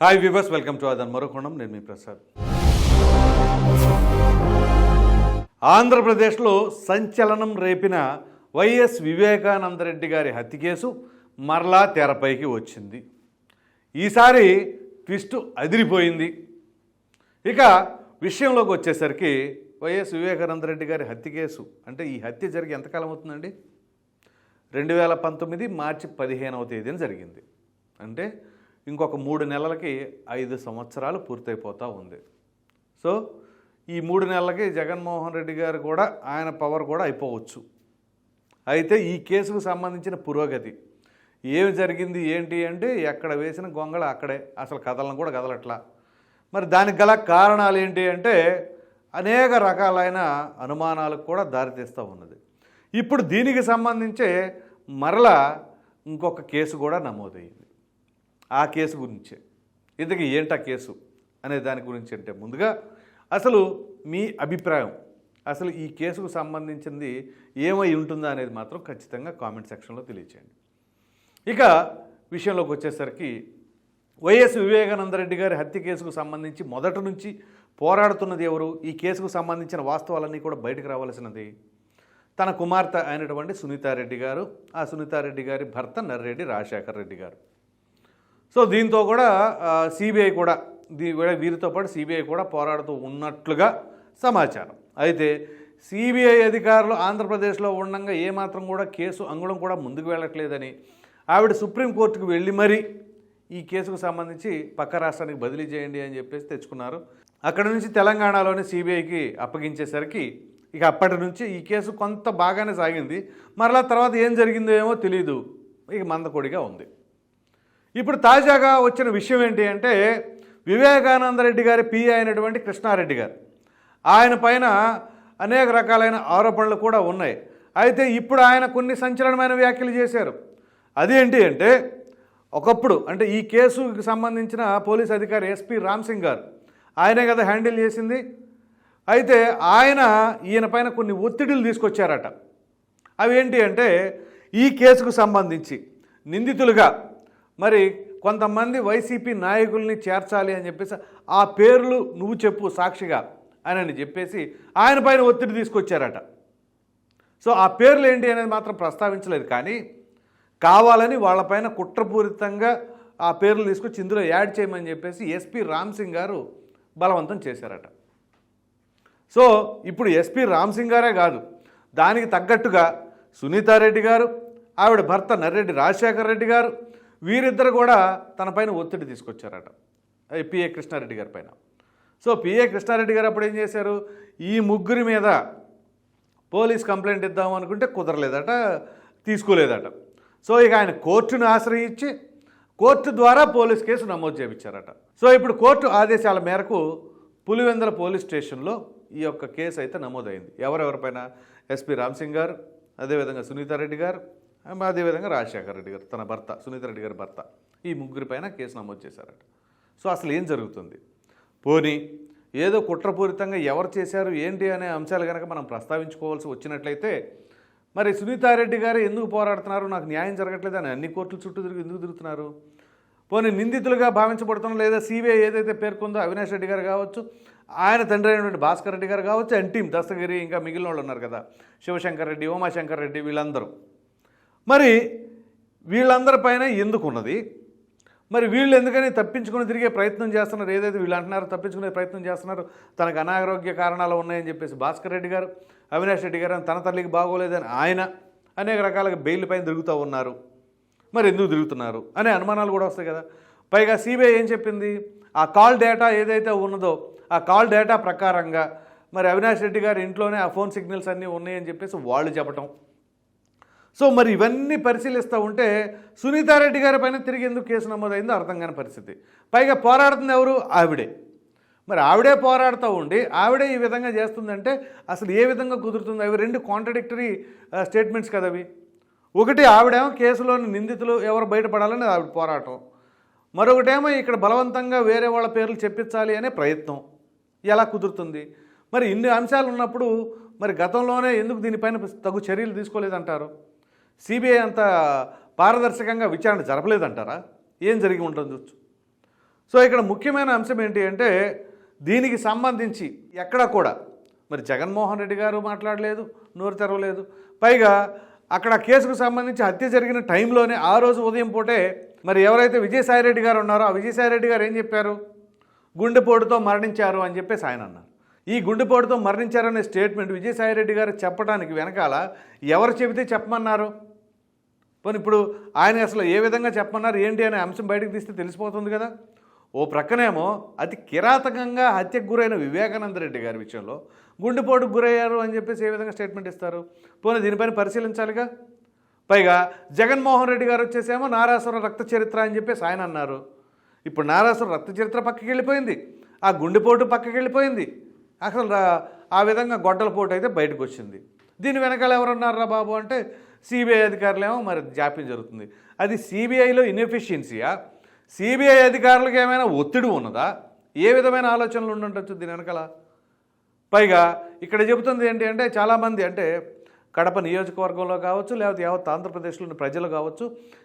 Hi viewers welcome to అదన్ మరోకొండం నేను మీ ప్రసాద్ ఆంధ్రప్రదేశ్లో సంచలనం రేపిన వైఎస్ వివేకానందరెడ్డి గారి హత్య కేసు మరలా తెరపైకి వచ్చింది ఈసారి ట్విస్ట్ అదిరిపోయింది ఇక విషయంలోకి వచ్చేసరికి వైఎస్ వివేకానందరెడ్డి గారి హత్య కేసు అంటే ఈ హత్య జరిగి ఎంతకాలం అవుతుందండి రెండు వేల పంతొమ్మిది మార్చి పదిహేనవ తేదీన జరిగింది అంటే ఇంకొక మూడు నెలలకి ఐదు సంవత్సరాలు పూర్తయిపోతూ ఉంది. సో ఈ మూడు నెలలకి జగన్మోహన్ రెడ్డి గారు కూడా ఆయన పవర్ కూడా అయిపోవచ్చు. అయితే ఈ కేసుకు సంబంధించిన పురోగతి. ఏమి జరిగింది ఏంటి అంటే ఎక్కడ వేసిన గొంగళ అక్కడే. అసలు కథలను కూడా కదలట్లా. మరి దానికి గల కారణాలు ఏంటి అంటే అనేక రకాలైన అనుమానాలకు కూడా దారితీస్తూ ఉన్నది. ఇప్పుడు దీనికి సంబంధించే మరలా ఇంకొక కేసు కూడా నమోదయ్యింది ఆ కేసు గురించే. ఇంతకీ ఏంటా కేసు అనే దాని గురించి అంటే ముందుగా అసలు మీ అభిప్రాయం అసలు ఈ కేసుకు సంబంధించింది ఏమై ఉంటుందా అనేది మాత్రం ఖచ్చితంగా కామెంట్ సెక్షన్లో తెలియచేయండి. ఇక విషయంలోకి వచ్చేసరికి వైఎస్ వివేకానందరెడ్డి గారి హత్య కేసుకు సంబంధించి మొదటి నుంచి పోరాడుతున్నది ఎవరు? ఈ కేసుకు సంబంధించిన వాస్తవాలన్నీ కూడా బయటకు రావాల్సినది తన కుమార్తె అయినటువంటి సునీతారెడ్డి గారు. ఆ సునీతారెడ్డి గారి భర్త నర్రెడ్డి రాజశేఖర్ రెడ్డి గారు. సో దీంతో కూడా సిబిఐ కూడా దీ వీళ్ళ- వీరితో పాటు సిబిఐ కూడా పోరాడుతూ ఉన్నట్లుగా సమాచారం. అయితే సిబిఐ అధికారులు ఆంధ్రప్రదేశ్లో ఉండగా ఏమాత్రం కూడా కేసు అంగుళం కూడా ముందుకు వెళ్ళట్లేదని ఆవిడ సుప్రీంకోర్టుకు వెళ్ళి మరీ ఈ కేసుకు సంబంధించి పక్క రాష్ట్రానికి బదిలీ చేయండి అని చెప్పేసి తెచ్చుకున్నారు. అక్కడ నుంచి తెలంగాణలోని సిబిఐకి అప్పగించేసరికి ఇక అప్పటి నుంచి ఈ కేసు కొంత బాగానే సాగింది. మరలా తర్వాత ఏం జరిగిందో ఏమో తెలియదు ఇక మందకొడిగా ఉంది. ఇప్పుడు తాజాగా వచ్చిన విషయం ఏంటి అంటే వివేకానంద రెడ్డి గారి పిఏ అయినటువంటి కృష్ణారెడ్డి గారు. ఆయన పైన అనేక రకాలైన ఆరోపణలు కూడా ఉన్నాయి. అయితే ఇప్పుడు ఆయన కొన్ని సంచలనమైన వ్యాఖ్యలు చేశారు. అదేంటి అంటే ఒకప్పుడు అంటే ఈ కేసుకి సంబంధించిన పోలీస్ అధికారి ఎస్పి రామ్ సింగ్ గారు ఆయనే కదా హ్యాండిల్ చేసింది. అయితే ఆయన ఈయన పైన కొన్ని ఒత్తిడులు తీసుకొచ్చారట. అవి ఏంటి అంటే ఈ కేసుకు సంబంధించి నిందితులుగా మరి కొంతమంది వైసీపీ నాయకుల్ని చేర్చాలి అని చెప్పేసి ఆ పేర్లు నువ్వు చెప్పు సాక్షిగా అని చెప్పేసి ఆయన పైన ఒత్తిడి తీసుకొచ్చారట. సో ఆ పేర్లు ఏంటి అనేది మాత్రం ప్రస్తావించలేదు కానీ కావాలని వాళ్ళపైన కుట్రపూరితంగా ఆ పేర్లు తీసుకొచ్చి ఇందులో యాడ్ చేయమని చెప్పేసి ఎస్పి రామ్ సింగ్ గారు బలవంతం చేశారట. సో ఇప్పుడు ఎస్పి రామ్ సింగ్ గారే కాదు దానికి తగ్గట్టుగా సునీతారెడ్డి గారు ఆవిడ భర్త నర్రెడ్డి రాజశేఖర రెడ్డి గారు వీరిద్దరు కూడా తన పైన ఒత్తిడి తీసుకొచ్చారట. పిఏ కృష్ణారెడ్డి గారి పైన. సో పిఏ కృష్ణారెడ్డి గారు అప్పుడు ఏం చేశారు? ఈ ముగ్గురి మీద పోలీస్ కంప్లైంట్ ఇద్దాం అనుకుంటే కుదరలేదట తీసుకోలేదట. సో ఇక ఆయన కోర్టును ఆశ్రయించి కోర్టు ద్వారా పోలీస్ కేసు నమోదు చేయించారట. సో ఇప్పుడు కోర్టు ఆదేశాల మేరకు పులివెందల పోలీస్ స్టేషన్లో ఈ యొక్క కేసు అయితే నమోదైంది. ఎవరెవరిపైన ఎస్పి రామ్సింగ్ గారు అదేవిధంగా సునీతారెడ్డి గారు అదేవిధంగా రాజశేఖర రెడ్డి గారు తన భర్త సునీతారెడ్డి గారి భర్త ఈ ముగ్గురిపైన కేసు నమోదు చేశారట. సో అసలు ఏం జరుగుతుంది? పోనీ ఏదో కుట్రపూరితంగా ఎవరు చేశారు ఏంటి అనే అంశాలు కనుక మనం ప్రస్తావించుకోవాల్సి వచ్చినట్లయితే మరి సునీతారెడ్డి గారు ఎందుకు పోరాడుతున్నారు? నాకు న్యాయం జరగట్లేదు అని అన్ని కోర్టుల చుట్టూ తిరిగి ఎందుకు తిరుగుతున్నారు? పోనీ నిందితులుగా భావించబడుతున్న లేదా సిబిఐ ఏదైతే పేర్కొందో అవినాష్ రెడ్డి గారు కావచ్చు ఆయన తండ్రి అయినటువంటి భాస్కర్ రెడ్డి గారు కావచ్చు అండ్ టీం దస్తగిరి ఇంకా మిగిలిన వాళ్ళు ఉన్నారు కదా శివశంకర్ రెడ్డి ఉమాశంకర్ రెడ్డి వీళ్ళందరూ. మరి వీళ్ళందరిపైన ఎందుకు ఉన్నది మరి వీళ్ళు ఎందుకని తప్పించుకుని తిరిగే ప్రయత్నం చేస్తున్నారు? ఏదైతే వీళ్ళు అంటున్నారో తప్పించుకునే ప్రయత్నం చేస్తున్నారు? తనకు అనారోగ్య కారణాలు ఉన్నాయని చెప్పేసి భాస్కర్ రెడ్డి గారు అవినాష్ రెడ్డి గారు తన తల్లికి బాగోలేదని ఆయన అనేక రకాలుగా బెయిల్ పైన తిరుగుతూ ఉన్నారు. మరి ఎందుకు తిరుగుతున్నారు? అనే అనుమానాలు కూడా వస్తాయి కదా. పైగా సిబిఐ ఏం చెప్పింది? ఆ కాల్ డేటా ఏదైతే ఉన్నదో ఆ కాల్ డేటా ప్రకారంగా మరి అవినాష్ రెడ్డి గారి ఇంట్లోనే ఆ ఫోన్ సిగ్నల్స్ అన్నీ ఉన్నాయని చెప్పేసి వాళ్ళు చెప్పటం. సో మరి ఇవన్నీ పరిశీలిస్తూ ఉంటే సునీతారెడ్డి గారి పైన తిరిగి ఎందుకు కేసు నమోదైందో అర్థం కాని పరిస్థితి. పైగా పోరాడుతుంది ఎవరు? ఆవిడే. మరి ఆవిడే పోరాడుతూ ఉండి ఆవిడే ఈ విధంగా చేస్తుందంటే అసలు ఏ విధంగా కుదురుతుంది? అవి రెండు కాంట్రడిక్టరీ స్టేట్మెంట్స్ కదా అవి. ఒకటి ఆవిడేమో కేసులోని నిందితులు ఎవరు బయటపడాలని ఆవిడ పోరాటం. మరొకటేమో ఇక్కడ బలవంతంగా వేరే వాళ్ళ పేర్లు చెప్పించాలి అనే ప్రయత్నం. ఎలా కుదురుతుంది? మరి ఇన్ని అంశాలు ఉన్నప్పుడు మరి గతంలోనే ఎందుకు దీనిపైన తగు చర్యలు తీసుకోలేదంటారు? సిబిఐ అంత పారదర్శకంగా విచారణ జరపలేదంటారా? ఏం జరిగి ఉంటుంది సో ఇక్కడ ముఖ్యమైన అంశం ఏంటి అంటే దీనికి సంబంధించి ఎక్కడా కూడా మరి జగన్మోహన్ రెడ్డి గారు మాట్లాడలేదు నోరు తెరవలేదు. పైగా అక్కడ కేసుకు సంబంధించి హత్య జరిగిన టైంలోనే ఆ రోజు ఉదయం పూటే మరి ఎవరైతే విజయసాయిరెడ్డి గారు ఉన్నారో ఆ విజయసాయిరెడ్డి గారు ఏం చెప్పారు? గుండెపోటుతో మరణించారు అని చెప్పేసి ఆయన అన్నారు. ఈ గుండెపోటుతో మరణించారనే స్టేట్మెంట్ విజయసాయిరెడ్డి గారు చెప్పడానికి వెనకాల ఎవరు చెబితే చెప్పమన్నారు? పోనీ ఇప్పుడు ఆయన అసలు ఏ విధంగా చెప్పమన్నారు ఏంటి అనే అంశం బయటకు తీస్తే తెలిసిపోతుంది కదా. ఓ ప్రక్కనేమో అతి కిరాతకంగా హత్యకు గురైన వివేకానంద రెడ్డి గారి విషయంలో గుండెపోటుకు గురయ్యారు అని చెప్పేసి ఏ విధంగా స్టేట్మెంట్ ఇస్తారు? పోనీ దీనిపైన పరిశీలించాలిగా? పైగా జగన్మోహన్ రెడ్డి గారు వచ్చేసేమో నారాసుర రక్త చరిత్ర అని చెప్పేసి ఆయన అన్నారు. ఇప్పుడు నారాసుర రక్త చరిత్ర పక్కకి వెళ్ళిపోయింది ఆ గుండెపోటు పక్కకి వెళ్ళిపోయింది. అసలు ఆ విధంగా గొడ్డల పోటు అయితే బయటకు వచ్చింది. దీని వెనకాల ఎవరున్నారా బాబు అంటే సిబిఐ అధికారులేమో మరి జాప్యం జరుగుతుంది. అది సిబిఐలో ఇన్ఎఫిషియన్సీయా? సిబిఐ అధికారులకు ఏమైనా ఒత్తిడి ఉన్నదా? ఏ విధమైన ఆలోచనలు ఉండుండొచ్చు దీని వెనకాల? పైగా ఇక్కడ చెబుతుంది ఏంటి అంటే చాలామంది అంటే కడప నియోజకవర్గంలో కావచ్చు లేకపోతే యావత్ ఆంధ్రప్రదేశ్లోని ప్రజలు కావచ్చు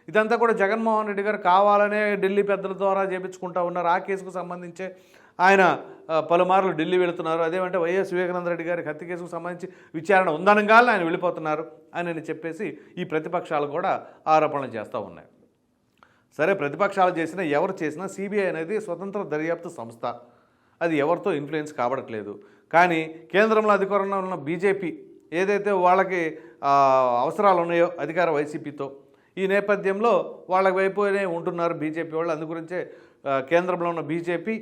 ఇదంతా కూడా జగన్మోహన్ రెడ్డి గారు కావాలనే ఢిల్లీ పెద్దల ద్వారా చేపించుకుంటా ఉన్నారు. ఆ కేసుకు సంబంధించే ఆయన పలుమార్లు ఢిల్లీ వెళుతున్నారు. అదేమంటే వైఎస్ వివేకానంద రెడ్డి గారి హత్య కేసుకు సంబంధించి విచారణ ఉందనగానే ఆయన వెళ్ళిపోతున్నారు అని చెప్పేసి ఈ ప్రతిపక్షాలు కూడా ఆరోపణలు చేస్తూ ఉన్నాయి. సరే ప్రతిపక్షాలు చేసినా ఎవరు చేసినా సిబిఐ అనేది స్వతంత్ర దర్యాప్తు సంస్థ. అది ఎవరితో ఇన్ఫ్లుయెన్స్ కాబడట్లేదు కానీ కేంద్రంలో అధికారంలో ఉన్న బీజేపీ ఏదైతే వాళ్ళకి అవసరాలు ఉన్నాయో అధికార వైసీపీతో ఈ నేపథ్యంలో వాళ్ళ వైపునే ఉంటున్నారు బీజేపీ వాళ్ళు. అందు గురించే కేంద్రంలో ఉన్న బీజేపీ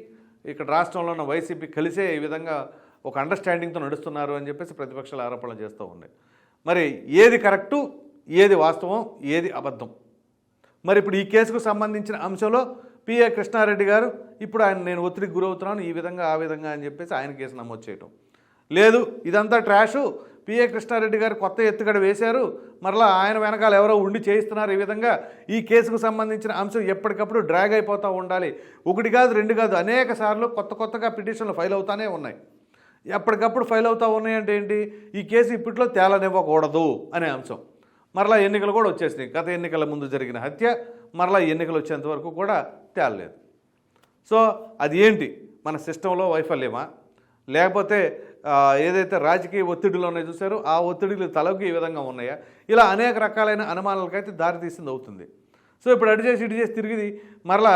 ఇక్కడ రాష్ట్రంలో ఉన్న వైసీపీ కలిసే ఈ విధంగా ఒక అండర్స్టాండింగ్తో నడుస్తున్నారు అని చెప్పేసి ప్రతిపక్షాలు ఆరోపణలు చేస్తూ ఉన్నాయి. మరి ఏది కరెక్టు ఏది వాస్తవం ఏది అబద్ధం? మరి ఇప్పుడు ఈ కేసుకు సంబంధించిన అంశంలో పిఏ కృష్ణారెడ్డి గారు ఇప్పుడు ఆయన నేను ఒత్తిడికి గురవుతున్నాను ఈ విధంగా ఆ విధంగా అని చెప్పేసి ఆయన కేసు నమోదు చేయటం. లేదు ఇదంతా ట్రాషు పిఏ కృష్ణారెడ్డి గారు కొత్త ఎత్తుగడ వేశారు. మరలా ఆయన వెనకాల ఎవరో ఉండి చేయిస్తున్నారు ఈ విధంగా. ఈ కేసుకు సంబంధించిన అంశం ఎప్పటికప్పుడు డ్రాగ్ అయిపోతూ ఉండాలి. ఒకటి కాదు రెండు కాదు అనేక సార్లు కొత్త కొత్తగా పిటిషన్లు ఫైల్ అవుతానే ఉన్నాయి. ఎప్పటికప్పుడు ఫైల్ అవుతూ ఉన్నాయంటే ఏంటి? ఈ కేసు ఇప్పట్లో తేలనివ్వకూడదు అనే అంశం. మరలా ఎన్నికలు కూడా వచ్చేసినాయి. గత ఎన్నికల ముందు జరిగిన హత్య మరలా ఎన్నికలు వచ్చేంత వరకు కూడా తేలలేదు. సో అది ఏంటి మన సిస్టంలో వైఫల్యమా? లేకపోతే ఏదైతే రాజకీయ ఒత్తిడిలో ఉన్నాయో చూసారో ఆ ఒత్తిడిలు తలకి ఈ విధంగా ఉన్నాయా? ఇలా అనేక రకాలైన అనుమానాలకైతే దారితీసింది అవుతుంది. సో ఇప్పుడు అటు చేసి ఇటు చేసి తిరిగి మరలా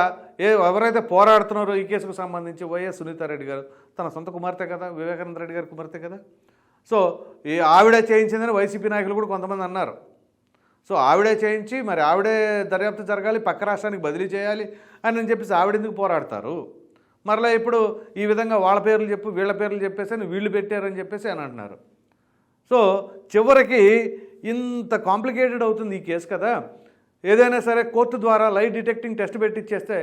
ఏ ఎవరైతే పోరాడుతున్నారో ఈ కేసుకు సంబంధించి వైఎస్ సునీతారెడ్డి గారు తన సొంత కుమార్తె కదా వివేకానంద రెడ్డి గారి కుమార్తె కదా. సో ఈ ఆవిడ చేయించిందని వైసీపీ నాయకులు కూడా కొంతమంది అన్నారు. సో ఆవిడే చేయించి మరి ఆవిడే దర్యాప్తు జరగాలి పక్క రాష్ట్రానికి బదిలీ చేయాలి అని చెప్పేసి ఆవిడెందుకు పోరాడతారు? మరలా ఇప్పుడు ఈ విధంగా వాళ్ళ పేర్లు చెప్పు వీళ్ళ పేర్లు చెప్పేసి అని వీళ్ళు పెట్టారని చెప్పేసి అని అంటున్నారు. సో చివరికి ఇంత కాంప్లికేటెడ్ అవుతుంది ఈ కేసు కదా. ఏదైనా సరే కోర్టు ద్వారా లైట్ డిటెక్టింగ్ టెస్ట్ పెట్టిచ్చేస్తే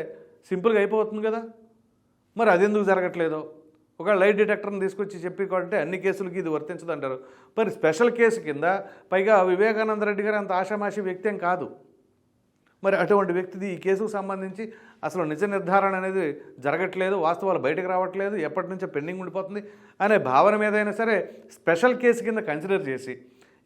సింపుల్గా అయిపోతుంది కదా. మరి అది ఎందుకు జరగట్లేదు? ఒక లైట్ డిటెక్టర్ని తీసుకొచ్చి చెప్పి అన్ని కేసులకి ఇది వర్తించదు అంటారు మరి స్పెషల్ కేసు కింద పైగా వివేకానంద రెడ్డి గారు అంత ఆషామాషి వ్యక్తి ఏం కాదు. మరి అటువంటి వ్యక్తిది ఈ కేసుకు సంబంధించి అసలు నిజ నిర్ధారణ అనేది జరగట్లేదు వాస్తవాలు బయటకు రావట్లేదు ఎప్పటి నుంచో పెండింగ్ ఉండిపోతుంది అనే భావన మీదైనా సరే స్పెషల్ కేసు కింద కన్సిడర్ చేసి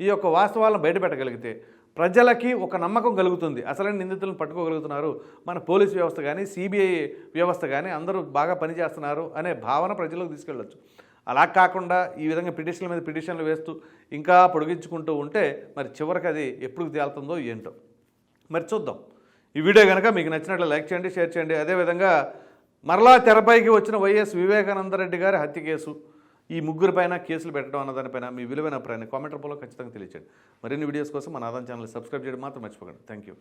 ఈ యొక్క వాస్తవాలను బయటపెట్టగలిగితే ప్రజలకి ఒక నమ్మకం కలుగుతుంది. అసలైన నిందితులను పట్టుకోగలుగుతున్నారు. మన పోలీస్ వ్యవస్థ కానీ సిబిఐ వ్యవస్థ కానీ అందరూ బాగా పనిచేస్తున్నారు అనే భావన ప్రజలకు తీసుకెళ్ళొచ్చు. అలా కాకుండా ఈ విధంగా పిటిషన్ల మీద పిటిషన్లు వేస్తూ ఇంకా పొడిగించుకుంటూ ఉంటే మరి చివరికి అది ఎప్పుడు తేలుతుందో ఏంటో. మరి చూద్దాం. ఈ వీడియో కనుక మీకు నచ్చినట్లు లైక్ చేయండి షేర్ చేయండి. అదేవిధంగా మరలా తెరపైకి వచ్చిన వైఎస్ వివేకానంద రెడ్డి గారి హత్య కేసు ఈ ముగ్గురు పైన కేసులు పెట్టడం అన్న దానిపైన మీ విలువైన అభిప్రాయాన్ని కామెంట్ రూపంలో ఖచ్చితంగా తెలియచేయండి. మరిన్ని వీడియోస్ కోసం మన ఆదాన్ ఛానల్ సబ్స్క్రైబ్ చేయడం మాత్రం మర్చిపోకండి. Thank you